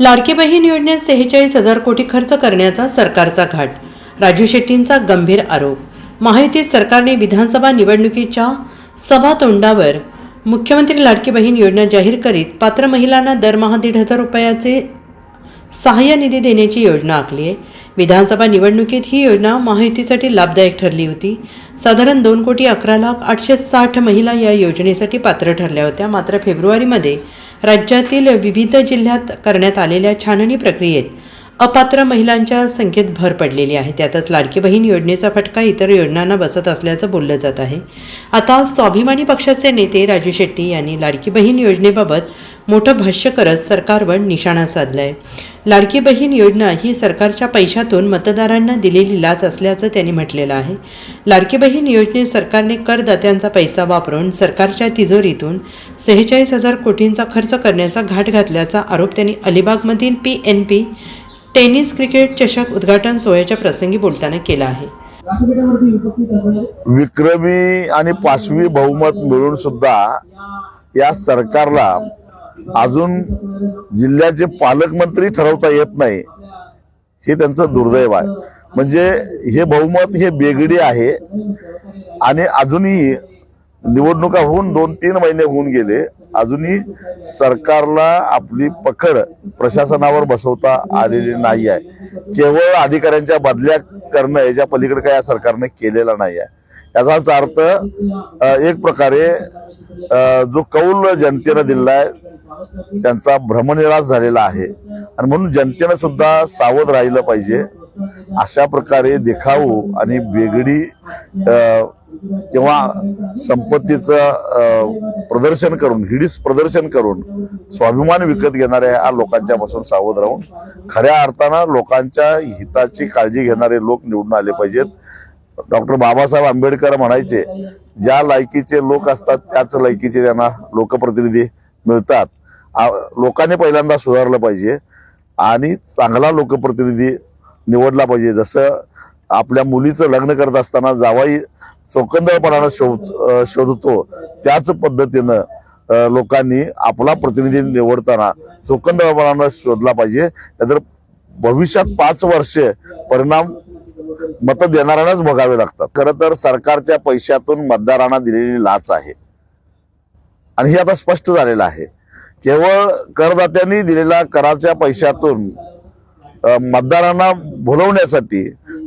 लाडकी बहीण योजनेत सेहेचाळीस हजार कोटी खर्च करण्याचा सरकारचा घाट. राजू शेट्टींचा गंभीर आरोप. महायुतीत सरकारने विधानसभा निवडणुकीच्या सभातोंडावर मुख्यमंत्री लाडकी बहीण योजना जाहीर करीत पात्र महिलांना दरमहा दीड हजार रुपयाचे सहाय्य निधी देण्याची योजना आखली आहे. विधानसभा निवडणुकीत ही योजना महायुतीसाठी लाभदायक ठरली होती. साधारण दोन कोटी अकरा लाख आठशे साठ महिला या योजनेसाठी पात्र ठरल्या होत्या. मात्र फेब्रुवारीमध्ये राज्यातील विविध जिल्ह्यात करण्यात आलेल्या छाननी प्रक्रियेत अपात्र महिलांच्या संख्येत भर पडलेली आहे. त्यातच लाडकी बहीण योजनेचा फटका इतर योजनांना बसत असल्याचं बोललं जात आहे. आता स्वाभिमानी पक्षाचे नेते राजू शेट्टी यांनी लाडकी बहीण योजनेबाबत मोठं भाष्य करत सरकारवर निशाणा साधलाय. लाडकी बहीण योजना ही सरकारच्या पैशातून मतदारांना दिलेली लाच असल्याचं त्यांनी म्हटलेलं आहे. लाडकी बहीण योजनेत सरकारने करदात्यांचा पैसा वापरून सरकारच्या तिजोरीतून सेहेचाळीस हजार कोटींचा खर्च करण्याचा घाट घातल्याचा आरोप त्यांनी अलिबागमधील P N P tennis cricket चषक उद्घाटन सोहळ्याच्या प्रसंगी बोलताना केला आहे. विक्रमी आणि पाचवी बहुमत मिळून सुद्धा या सरकारला अजून जिल्ह्याचे पालकमंत्री ठरवता येत नाही हे त्यांचं दुर्दैव आहे. म्हणजे हे बहुमत हे बेगडी आहे. आणि अजूनही निवडणुका होऊन दोन तीन महिने होऊन गेले. अजूनही सरकारला आपली पकड प्रशासनावर बसवता आलेली नाही आहे. केवळ अधिकाऱ्यांच्या बदल्या करणं याच्या पलीकडे काय या सरकारने केलेलं नाही आहे. याचाच अर्थ एक प्रकारे जो कौल जनतेनं दिलेला आहे त्यांचा भ्रमनिराश झालेला आहे. आणि म्हणून जनतेनं सुद्धा सावध राहिलं पाहिजे. अशा प्रकारे देखाऊ आणि वेगळी किंवा संपत्तीचं प्रदर्शन करून हिडीस प्रदर्शन करून स्वाभिमान विकत घेणाऱ्या या लोकांच्या पासून सावध राहून खऱ्या अर्थानं लोकांच्या हिताची काळजी घेणारे लोक निवडून आले पाहिजेत. डॉक्टर बाबासाहेब आंबेडकर म्हणायचे ज्या लायकीचे लोक असतात त्याच लायकीचे त्यांना लोकप्रतिनिधी मिळतात. लोकांनी पहिल्यांदा सुधारलं पाहिजे आणि चांगला लोकप्रतिनिधी निवडला पाहिजे. जसं आपल्या मुलीचं लग्न करत असताना जावाई चोकंदळपणानं शोध शोधतो त्याच पद्धतीनं लोकांनी आपला प्रतिनिधी निवडताना चोकंदळपणानं शोधला पाहिजे. नाहीतर भविष्यात पाच वर्षे परिणाम मत देणाऱ्यांनाच बघावे लागतात. खरं तर सरकारच्या पैशातून मतदारांना दिलेली लाच आहे. आणि हे आता स्पष्ट झालेलं आहे. केवळ करदात्यांनी दिलेल्या कराच्या पैशातून मतदारांना भुलवण्यासाठी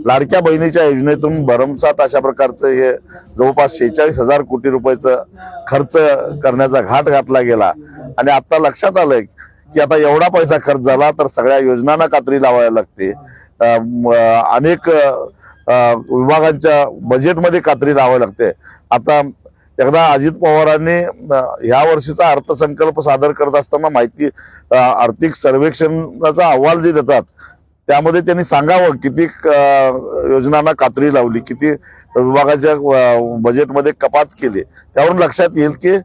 लाडक्या बहिणीच्या योजनेतून भरमसाठ अशा प्रकारचं हे जवळपास शेहेचाळीस हजार कोटी रुपयाचं खर्च करण्याचा घाट घातला गेला. आणि आता लक्षात आलंय की आता एवढा पैसा खर्च झाला तर सगळ्या योजनांना कात्री लावायला लागते. अनेक विभागांच्या बजेटमध्ये कात्री लावावी लागते. आता एकदा अजित पवारांनी ह्या वर्षीचा अर्थसंकल्प सादर करत असताना माहिती आर्थिक सर्वेक्षणाचा अहवाल जे देतात त्यामध्ये त्यांनी सांगावं किती योजनांना कात्री लावली किती विभागाच्या बजेटमध्ये कपात केली. त्यावरून लक्षात येईल की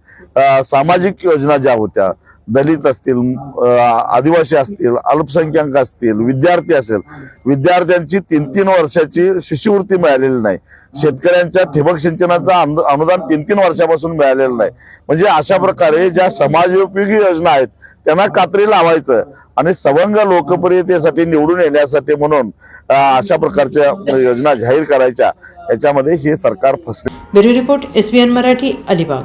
सामाजिक योजना ज्या होत्या दलित असतील आदिवासी असतील अल्पसंख्याक असतील विद्यार्थी असेल विद्यार्थ्यांची तीन तीन वर्षाची शिष्यवृत्ती मिळालेली नाही. शेतकऱ्यांच्या ठिबक सिंचनाचं अनुदान तीन तीन वर्षापासून मिळालेलं नाही. म्हणजे अशा प्रकारे ज्या समाजोपयोगी योजना आहेत त्यांना कात्री लावायचं. आणि सवंग लोकप्रियतेसाठी निवडून येण्यासाठी म्हणून अशा प्रकारच्या योजना जाहीर करायच्या. याच्यामध्ये हे सरकार फसले. Bureau report S Marathi Alibag.